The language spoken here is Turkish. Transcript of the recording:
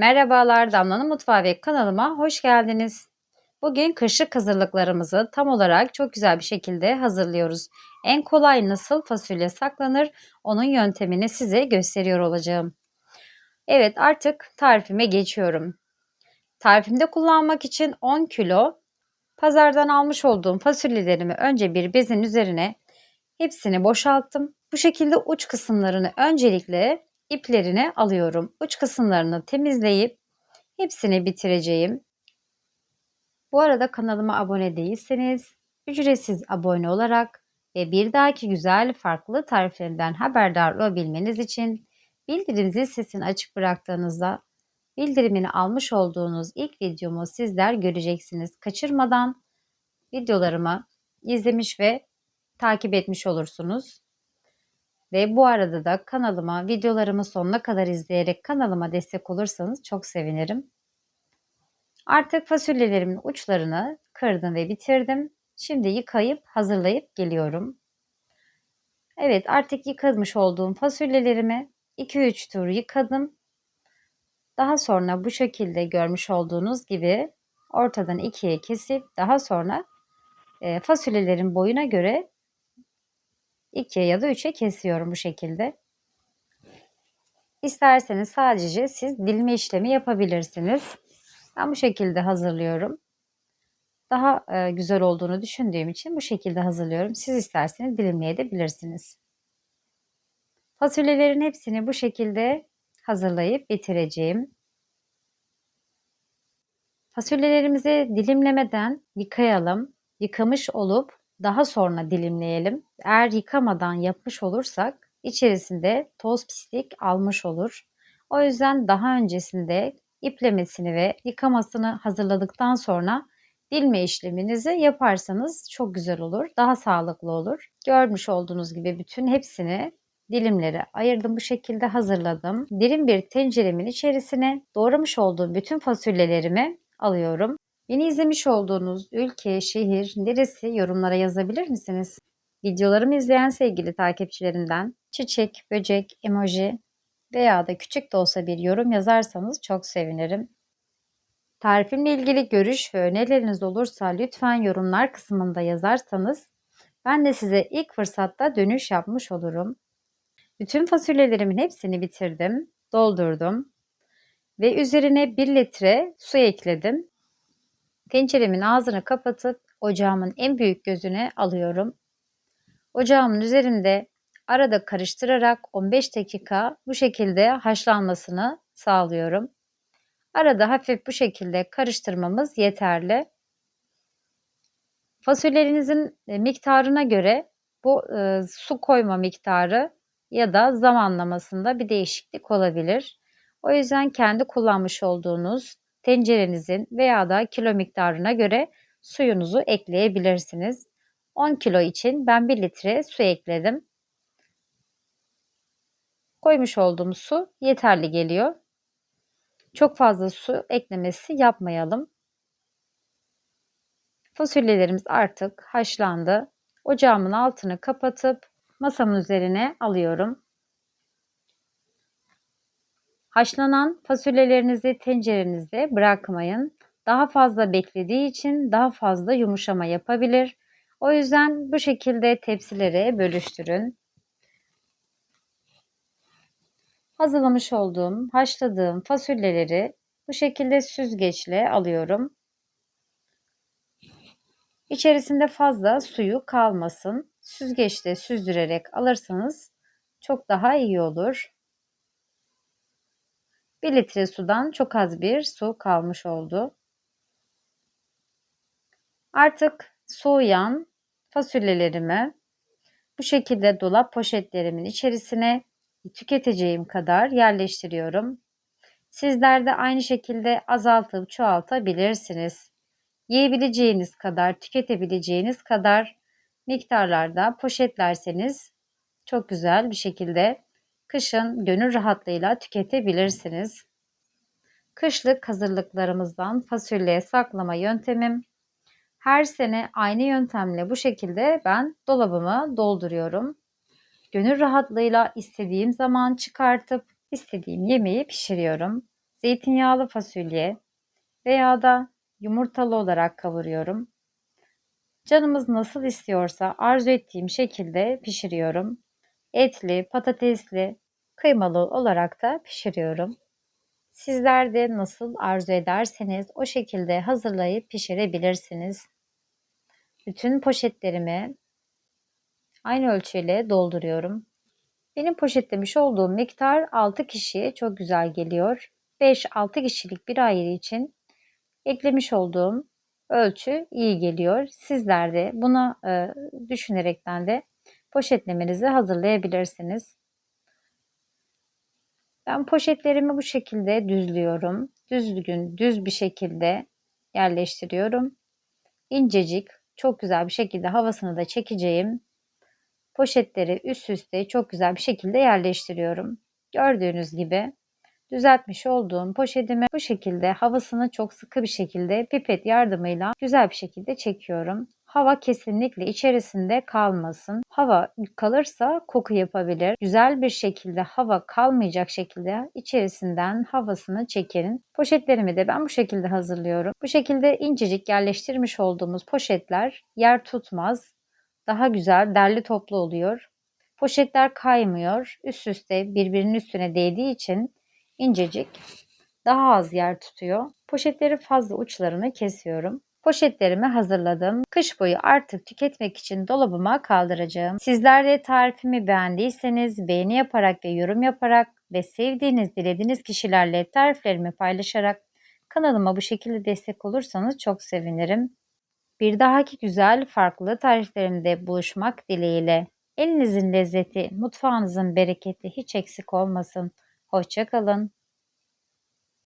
Merhabalar Damla'nın Mutfağı ve kanalıma hoş geldiniz. Bugün kışlık hazırlıklarımızı tam olarak çok güzel bir şekilde hazırlıyoruz. En kolay nasıl fasulye saklanır onun yöntemini size gösteriyor olacağım. Evet artık tarifime geçiyorum. Tarifimde kullanmak için 10 kilo pazardan almış olduğum fasulyelerimi önce bir bezin üzerine hepsini boşalttım. Bu şekilde uç kısımlarını öncelikle iplerini alıyorum. Uç kısımlarını temizleyip hepsini bitireceğim. Bu arada kanalıma abone değilseniz ücretsiz abone olarak ve bir dahaki güzel farklı tariflerimden haberdar olabilmeniz için bildirim zil sesini açık bıraktığınızda bildirimini almış olduğunuz ilk videomu sizler göreceksiniz. Kaçırmadan videolarımı izlemiş ve takip etmiş olursunuz. Ve bu arada da kanalıma videolarımı sonuna kadar izleyerek kanalıma destek olursanız çok sevinirim. Artık fasulyelerimin uçlarını kırdım ve bitirdim. Şimdi yıkayıp hazırlayıp geliyorum. Evet artık yıkamış olduğum fasulyelerimi 2-3 tur yıkadım. Daha sonra bu şekilde görmüş olduğunuz gibi ortadan ikiye kesip daha sonra e, fasulyelerin boyuna göre 2'ye ya da 3'e kesiyorum bu şekilde. İsterseniz sadece siz dilme işlemi yapabilirsiniz. Ben bu şekilde hazırlıyorum. Daha e, güzel olduğunu düşündüğüm için bu şekilde hazırlıyorum. Siz isterseniz dilimleyebilirsiniz. Fasulyelerin hepsini bu şekilde hazırlayıp bitireceğim. Fasulyelerimizi dilimlemeden yıkayalım. Yıkamış olup daha sonra dilimleyelim. Eğer yıkamadan yapmış olursak içerisinde toz pislik almış olur. O yüzden daha öncesinde iplemesini ve yıkamasını hazırladıktan sonra dilme işleminizi yaparsanız çok güzel olur. Daha sağlıklı olur. Görmüş olduğunuz gibi bütün hepsini dilimlere ayırdım bu şekilde hazırladım. Derin bir tenceremin içerisine doğramış olduğum bütün fasulyelerimi alıyorum. Beni izlemiş olduğunuz ülke, şehir neresi yorumlara yazabilir misiniz? Videolarımı izleyen sevgili takipçilerimden çiçek, böcek, emoji veya da küçük de olsa bir yorum yazarsanız çok sevinirim. Tarifimle ilgili görüş ve önerileriniz olursa lütfen yorumlar kısmında yazarsanız ben de size ilk fırsatta dönüş yapmış olurum. Bütün fasulyelerimin hepsini bitirdim, doldurdum ve üzerine 1 litre su ekledim. Tenceremin ağzını kapatıp ocağımın en büyük gözüne alıyorum. Ocağımın üzerinde arada karıştırarak 15 dakika bu şekilde haşlanmasını sağlıyorum. Arada hafif bu şekilde karıştırmamız yeterli. Fasulyelerinizin e, miktarına göre bu e, su koyma miktarı ya da zamanlamasında bir değişiklik olabilir. O yüzden kendi kullanmış olduğunuz tencerenizin veya da kilo miktarına göre suyunuzu ekleyebilirsiniz. 10 kilo için ben 1 litre su ekledim. Koymuş olduğum su yeterli geliyor. Çok fazla su eklemesi yapmayalım. Fasulyelerimiz artık haşlandı. Ocağımın altını kapatıp masamın üzerine alıyorum. Haşlanan fasulyelerinizi tencerenizde bırakmayın. Daha fazla beklediği için daha fazla yumuşama yapabilir. O yüzden bu şekilde tepsilere bölüştürün. Hazırlamış olduğum, haşladığım fasulyeleri bu şekilde süzgeçle alıyorum. İçerisinde fazla suyu kalmasın. Süzgeçte süzdürerek alırsanız çok daha iyi olur. 1 litre sudan çok az bir su kalmış oldu. Artık soğuyan fasulyelerimi bu şekilde dolap poşetlerimin içerisine tüketeceğim kadar yerleştiriyorum. Sizler de aynı şekilde azaltıp çoğaltabilirsiniz. Yiyebileceğiniz kadar, tüketebileceğiniz kadar miktarlarda poşetlerseniz çok güzel bir şekilde kışın gönül rahatlığıyla tüketebilirsiniz. Kışlık hazırlıklarımızdan fasulye saklama yöntemim. Her sene aynı yöntemle bu şekilde ben dolabımı dolduruyorum. Gönül rahatlığıyla istediğim zaman çıkartıp istediğim yemeği pişiriyorum. zeytinyağlı fasulye veya da yumurtalı olarak kavuruyorum. Canımız nasıl istiyorsa arzu ettiğim şekilde pişiriyorum. Etli, patatesli, kıymalı olarak da pişiriyorum. Sizler de nasıl arzu ederseniz o şekilde hazırlayıp pişirebilirsiniz. Bütün poşetlerimi aynı ölçüyle dolduruyorum. Benim poşetlemiş olduğum miktar 6 kişiye çok güzel geliyor. 5-6 kişilik bir aile için eklemiş olduğum ölçü iyi geliyor. Sizler de buna e, düşünerekten de poşetlemenizi hazırlayabilirsiniz. Ben poşetlerimi bu şekilde düzlüyorum. Düzgün, düz bir şekilde yerleştiriyorum. İncecik, çok güzel bir şekilde havasını da çekeceğim. Poşetleri üst üste çok güzel bir şekilde yerleştiriyorum. Gördüğünüz gibi düzeltmiş olduğum poşetimi bu şekilde havasını çok sıkı bir şekilde pipet yardımıyla güzel bir şekilde çekiyorum. Hava kesinlikle içerisinde kalmasın. Hava kalırsa koku yapabilir. Güzel bir şekilde hava kalmayacak şekilde içerisinden havasını çekelim. Poşetlerimi de ben bu şekilde hazırlıyorum. Bu şekilde incecik yerleştirmiş olduğumuz poşetler yer tutmaz. Daha güzel derli toplu oluyor. Poşetler kaymıyor. Üst üste birbirinin üstüne değdiği için incecik daha az yer tutuyor. Poşetleri fazla uçlarını kesiyorum. Poşetlerimi hazırladım. Kış boyu artık tüketmek için dolabıma kaldıracağım. Sizler de tarifimi beğendiyseniz beğeni yaparak ve yorum yaparak ve sevdiğiniz, dilediğiniz kişilerle tariflerimi paylaşarak kanalıma bu şekilde destek olursanız çok sevinirim. Bir dahaki güzel farklı tariflerimde buluşmak dileğiyle. Elinizin lezzeti, mutfağınızın bereketi hiç eksik olmasın. Hoşçakalın.